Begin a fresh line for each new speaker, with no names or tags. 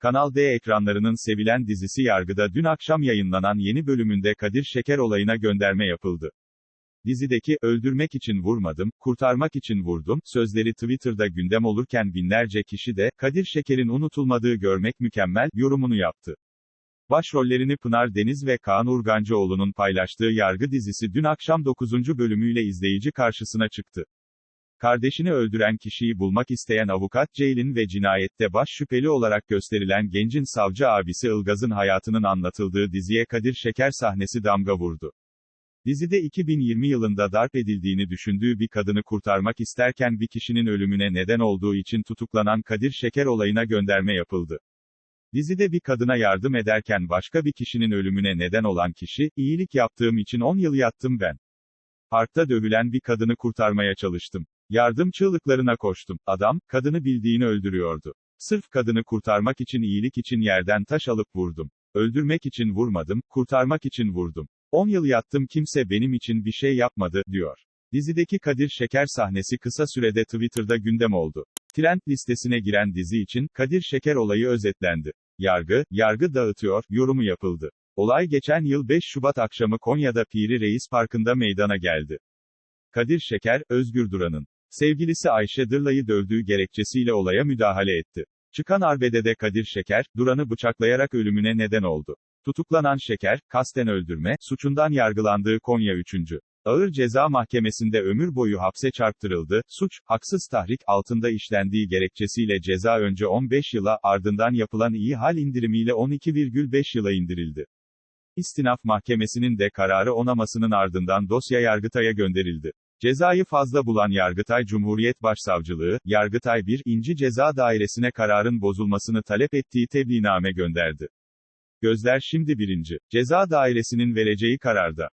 Kanal D ekranlarının sevilen dizisi Yargı'da dün akşam yayınlanan yeni bölümünde Kadir Şeker olayına gönderme yapıldı. Dizideki, öldürmek için vurmadım, kurtarmak için vurdum, sözleri Twitter'da gündem olurken binlerce kişi de, Kadir Şeker'in unutulmadığı görmek mükemmel, yorumunu yaptı. Başrollerini Pınar Deniz ve Kaan Urgancıoğlu'nun paylaştığı Yargı dizisi dün akşam 9. bölümüyle izleyici karşısına çıktı. Kardeşini öldüren kişiyi bulmak isteyen avukat Ceylin ve cinayette baş şüpheli olarak gösterilen gencin savcı abisi Ilgaz'ın hayatının anlatıldığı diziye Kadir Şeker sahnesi damga vurdu. Dizide 2020 yılında darp edildiğini düşündüğü bir kadını kurtarmak isterken bir kişinin ölümüne neden olduğu için tutuklanan Kadir Şeker olayına gönderme yapıldı. Dizide bir kadına yardım ederken başka bir kişinin ölümüne neden olan kişi, iyilik yaptığım için 10 yıl yattım ben. Parkta dövülen bir kadını kurtarmaya çalıştım. Yardım çığlıklarına koştum. Adam, kadını bildiğini öldürüyordu. Sırf kadını kurtarmak için iyilik için yerden taş alıp vurdum. Öldürmek için vurmadım, kurtarmak için vurdum. 10 yıl yattım kimse benim için bir şey yapmadı, diyor. Dizideki Kadir Şeker sahnesi kısa sürede Twitter'da gündem oldu. Trend listesine giren dizi için, Kadir Şeker olayı özetlendi. Yargı, yargı dağıtıyor, yorumu yapıldı. Olay geçen yıl 5 Şubat akşamı Konya'da Piri Reis Parkı'nda meydana geldi. Kadir Şeker, Özgür Duran'ın sevgilisi Ayşe Dırla'yı dövdüğü gerekçesiyle olaya müdahale etti. Çıkan arbedede Kadir Şeker, Duran'ı bıçaklayarak ölümüne neden oldu. Tutuklanan Şeker, kasten öldürme, suçundan yargılandığı Konya 3. Ağır Ceza Mahkemesi'nde ömür boyu hapse çarptırıldı, suç, haksız tahrik altında işlendiği gerekçesiyle ceza önce 15 yıla, ardından yapılan iyi hal indirimiyle 12,5 yıla indirildi. İstinaf Mahkemesi'nin de kararı onamasının ardından dosya Yargıtay'a gönderildi. Cezayı fazla bulan Yargıtay Cumhuriyet Başsavcılığı, Yargıtay 1. İnci Ceza Dairesi'ne kararın bozulmasını talep ettiği tebliğname gönderdi. Gözler şimdi 1. Ceza Dairesi'nin vereceği kararda.